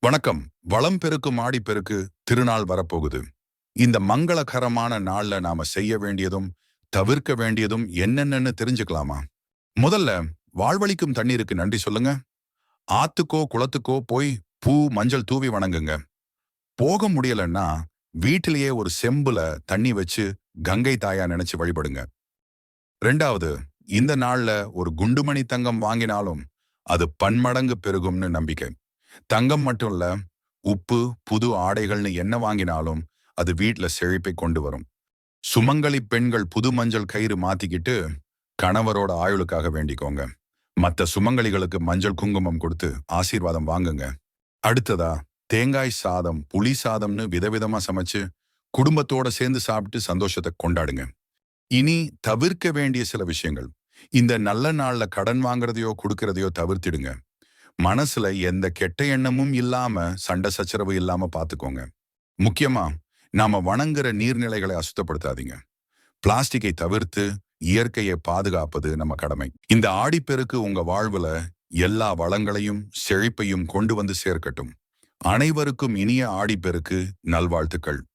வணக்கம். வளம் பெருக்கும் ஆடி பெருக்கு திருநாள் வரப்போகுது. இந்த மங்களகரமான நாள்ல நாம செய்ய வேண்டியதும் தவிர்க்க வேண்டியதும் என்னென்னு தெரிஞ்சுக்கலாமா? முதல்ல வாழ்வளிக்கும் தண்ணீருக்கு நன்றி சொல்லுங்க. ஆத்துக்கோ குளத்துக்கோ போய் பூ மஞ்சள் தூவி வணங்குங்க. போக முடியலன்னா வீட்டிலேயே ஒரு செம்புல தண்ணி வச்சு கங்கை தாயா நினைச்சு வழிபடுங்க. ரெண்டாவது இந்த நாள்ல ஒரு குண்டுமணி தங்கம் வாங்கினாலும் அது பன்மடங்கு பெருகும்னு நம்பிக்கை. தங்கம் மட்டும் இல்ல உப்பு புது ஆடைகள்னு என்ன வாங்கினாலும் அது வீட்ல செழிப்பை கொண்டு வரும். சுமங்கலி பெண்கள் புது மஞ்சள் கயிறு மாத்திக்கிட்டு கணவரோட ஆயுளுக்காக வேண்டிக்கோங்க. மத்த சுமங்கலிகளுக்கு மஞ்சள் குங்குமம் கொடுத்து ஆசீர்வாதம் வாங்குங்க. அடுத்ததா தேங்காய் சாதம் புளி சாதம்னு விதவிதமா சமைச்சு குடும்பத்தோட சேர்ந்து சாப்பிட்டு சந்தோஷத்தை கொண்டாடுங்க. இனி தவிர்க்க வேண்டிய சில விஷயங்கள். இந்த நல்ல நாள்ல கடன் வாங்குறதையோ கொடுக்கறதையோ தவிர்த்திடுங்க. மனசுல எந்த கெட்ட எண்ணமும் இல்லாம சண்டை சச்சரவு இல்லாம பாத்துக்கோங்க. முக்கியமா நாம வணங்குற நீர்நிலைகளை அசுத்தப்படுத்தாதீங்க. பிளாஸ்டிக்கை தவிர்த்து இயற்கையை பாதுகாப்பது நம்ம கடமை. இந்த ஆடிப்பெருக்கு உங்க வாழ்வுல எல்லா வளங்களையும் செழிப்பையும் கொண்டு வந்து சேர்க்கட்டும். அனைவருக்கும் இனிய ஆடிப்பெருக்கு நல்வாழ்த்துக்கள்.